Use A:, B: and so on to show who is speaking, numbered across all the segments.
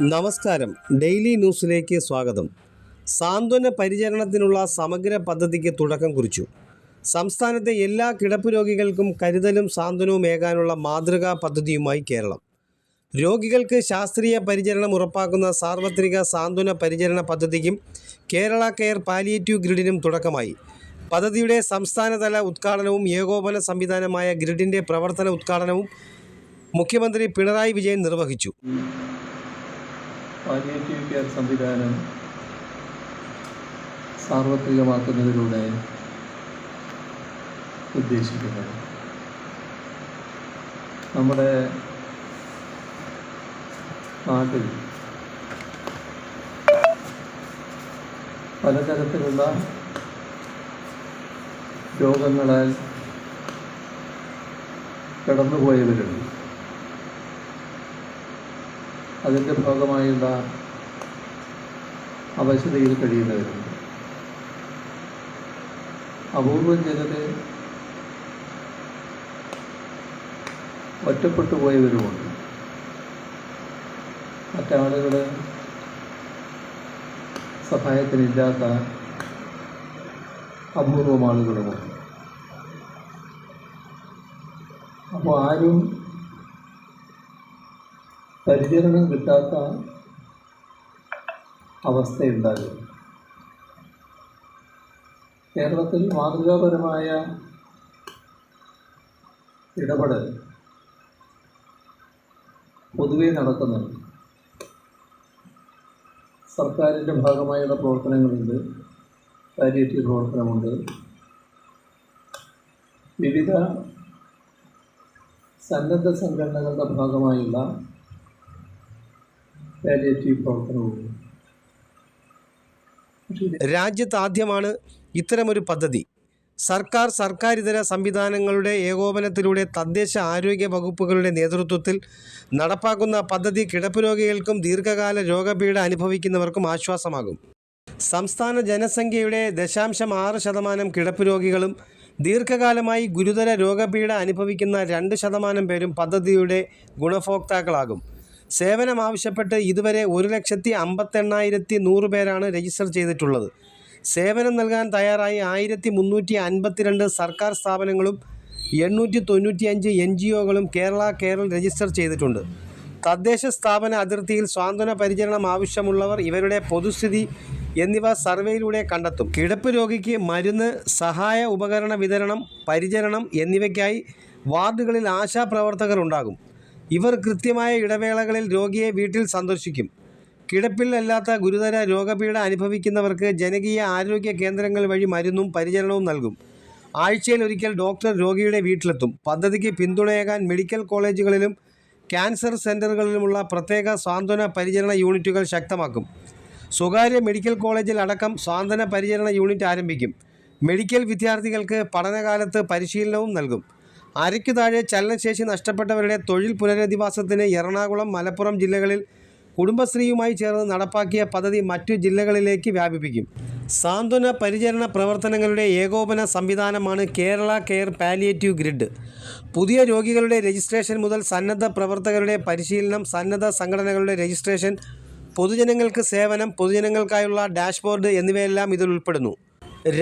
A: നമസ്കാരം. ഡെയിലി ന്യൂസിലേക്ക് സ്വാഗതം. സാന്ത്വന പരിചരണത്തിനുള്ള സമഗ്ര പദ്ധതിക്ക് തുടക്കം കുറിച്ചു. സംസ്ഥാനത്തെ എല്ലാ കിടപ്പ് രോഗികൾക്കും കരുതലും സാന്ത്വനവും ഏകാനുള്ള മാതൃകാ പദ്ധതിയുമായി കേരളം. രോഗികൾക്ക് ശാസ്ത്രീയ പരിചരണം ഉറപ്പാക്കുന്ന സാർവത്രിക സാന്ത്വന പരിചരണ പദ്ധതിക്കും കേരള കെയർ പാലിയേറ്റീവ് ഗ്രിഡിനും തുടക്കമായി. പദ്ധതിയുടെ സംസ്ഥാനതല ഉദ്ഘാടനവും ഏകോപന സംവിധാനമായ ഗ്രിഡിന്റെ പ്രവർത്തന ഉദ്ഘാടനവും മുഖ്യമന്ത്രി പിണറായി വിജയൻ നിർവഹിച്ചു.
B: പാലിയേറ്റീവ് കെയർ സംവിധാനം സാർവത്രികമാക്കുന്നതിലൂടെ ഉദ്ദേശിക്കുന്നത്. നമ്മുടെ നാട്ടിൽ പലതരത്തിലുള്ള രോഗങ്ങളാൽ കടന്നുപോയവരുണ്ട്. അതിന്റെ ഭാഗമായുള്ള അവശതയിൽ കഴിയുന്നവരുണ്ട്. അപൂർവം ചിലര് ഒറ്റപ്പെട്ടു പോയവരുമുണ്ട്. മറ്റാളുകൾ സഹായത്തിനില്ലാത്ത അപൂർവം ആളുകളുമുണ്ട്. അപ്പോൾ ആരും പരിചരണം കിട്ടാത്ത അവസ്ഥയുണ്ടാകും കേരളത്തിൽ മാതൃകാപരമായ ഇടപെടൽ പൊതുവെ നടക്കുന്നുണ്ട്. സർക്കാരിന്റെ ഭാഗമായുള്ള പ്രവർത്തനങ്ങളുണ്ട്. പാലിയേറ്റീവ് പ്രവർത്തനമുണ്ട്. വിവിധ സന്നദ്ധ സംഘടനകളുടെ ഭാഗമായുള്ള
A: രാജ്യത്ത് ആദ്യമാണ് ഇത്തരമൊരു പദ്ധതി. സർക്കാർ സർക്കാരിതര സംവിധാനങ്ങളുടെ ഏകോപനത്തിലൂടെ തദ്ദേശ ആരോഗ്യ വകുപ്പുകളുടെ നേതൃത്വത്തിൽ നടപ്പാക്കുന്ന പദ്ധതി കിടപ്പ് രോഗികൾക്കും ദീർഘകാല രോഗപീഠ അനുഭവിക്കുന്നവർക്കും ആശ്വാസമാകും. സംസ്ഥാന ജനസംഖ്യയുടെ ദശാംശം ആറ് ശതമാനം കിടപ്പ് രോഗികളും ദീർഘകാലമായി ഗുരുതര രോഗപീഠ അനുഭവിക്കുന്ന രണ്ട് ശതമാനം പേരും പദ്ധതിയുടെ ഗുണഭോക്താക്കളാകും. സേവനം ആവശ്യപ്പെട്ട് ഇതുവരെ ഒരു ലക്ഷത്തി അമ്പത്തെണ്ണായിരത്തി നൂറ് പേരാണ് രജിസ്റ്റർ ചെയ്തിട്ടുള്ളത്. സേവനം നൽകാൻ തയ്യാറായി ആയിരത്തി മുന്നൂറ്റി അൻപത്തിരണ്ട് സർക്കാർ സ്ഥാപനങ്ങളും എണ്ണൂറ്റി തൊണ്ണൂറ്റിയഞ്ച് എൻ ജി ഒകളും കേരള കേരൾ രജിസ്റ്റർ ചെയ്തിട്ടുണ്ട്. തദ്ദേശ സ്ഥാപന അതിർത്തിയിൽ സ്വാന്തന പരിചരണം ആവശ്യമുള്ളവർ ഇവരുടെ പൊതുസ്ഥിതി എന്നിവ സർവേയിലൂടെ കണ്ടെത്തും. കിടപ്പ് രോഗിക്ക് മരുന്ന് സഹായ ഉപകരണ വിതരണം പരിചരണം എന്നിവയ്ക്കായി വാർഡുകളിൽ ആശാപ്രവർത്തകർ ഉണ്ടാകും. ഇവർ കൃത്യമായ ഇടവേളകളിൽ രോഗിയെ വീട്ടിൽ സന്ദർശിക്കും. കിടപ്പിൽ അല്ലാത്ത ഗുരുതര രോഗപീഠ അനുഭവിക്കുന്നവർക്ക് ജനകീയ ആരോഗ്യ കേന്ദ്രങ്ങൾ വഴി മരുന്നും പരിചരണവും നൽകും. ആഴ്ചയിൽ ഒരിക്കൽ ഡോക്ടർ രോഗിയുടെ വീട്ടിലെത്തും. പദ്ധതിക്ക് പിന്തുണയേകാൻ മെഡിക്കൽ കോളേജുകളിലും ക്യാൻസർ സെന്ററുകളിലുമുള്ള പ്രത്യേക സാന്ത്വന പരിചരണ യൂണിറ്റുകൾ ശക്തമാക്കും. സ്വകാര്യ മെഡിക്കൽ കോളേജിൽ അടക്കം സാന്ത്വന പരിചരണ യൂണിറ്റ് ആരംഭിക്കും. മെഡിക്കൽ വിദ്യാർത്ഥികൾക്ക് പഠനകാലത്ത് പരിശീലനവും നൽകും. അരയ്ക്കു താഴെ ചലനശേഷി നഷ്ടപ്പെട്ടവരുടെ തൊഴിൽ പുനരധിവാസത്തിന് എറണാകുളം മലപ്പുറം ജില്ലകളിൽ കുടുംബശ്രീയുമായി ചേർന്ന് നടപ്പാക്കിയ പദ്ധതി മറ്റു ജില്ലകളിലേക്ക് വ്യാപിപ്പിക്കും. സാന്ത്വന പരിചരണ പ്രവർത്തനങ്ങളുടെ ഏകോപന സംവിധാനമാണ് കേരള കെയർ പാലിയേറ്റീവ് ഗ്രിഡ്. പുതിയ രോഗികളുടെ രജിസ്ട്രേഷൻ മുതൽ സന്നദ്ധ പ്രവർത്തകരുടെ പരിശീലനം സന്നദ്ധ സംഘടനകളുടെ രജിസ്ട്രേഷൻ പൊതുജനങ്ങൾക്ക് സേവനം പൊതുജനങ്ങൾക്കായുള്ള ഡാഷ്ബോർഡ് എന്നിവയെല്ലാം ഇതിൽ ഉൾപ്പെടുന്നു.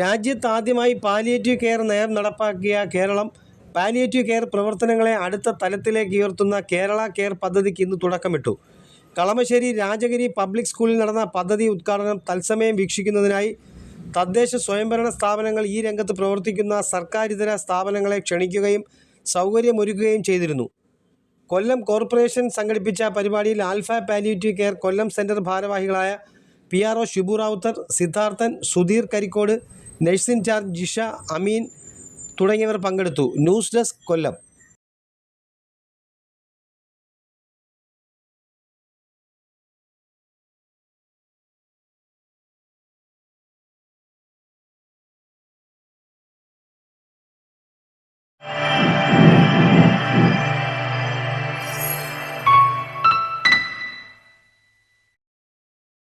A: രാജ്യത്താദ്യമായി പാലിയേറ്റീവ് കെയർ നയം നടപ്പാക്കിയ കേരളം പാലിയേറ്റീവ് കെയർ പ്രവർത്തനങ്ങളെ അടുത്ത തലത്തിലേക്ക് ഉയർത്തുന്ന കേരള കെയർ പദ്ധതിക്ക് ഇന്ന് തുടക്കമിട്ടു. കളമശ്ശേരി രാജഗിരി പബ്ലിക് സ്കൂളിൽ നടന്ന പദ്ധതി ഉദ്ഘാടനം തത്സമയം വീക്ഷിക്കുന്നതിനായി തദ്ദേശ സ്വയംഭരണ സ്ഥാപനങ്ങൾ ഈ രംഗത്ത് പ്രവർത്തിക്കുന്ന സർക്കാരിതര സ്ഥാപനങ്ങളെ ക്ഷണിക്കുകയും സൗകര്യമൊരുക്കുകയും ചെയ്തിരുന്നു. കൊല്ലം കോർപ്പറേഷൻ സംഘടിപ്പിച്ച പരിപാടിയിൽ alpha palliative care Kollam centre ഭാരവാഹികളായ P R O Shibu Ravuthar Siddharthan Sudheer Karicode nurse in charge Jisha Ameen തുടങ്ങിയവർ പങ്കെടുത്തു. News desk Kollam.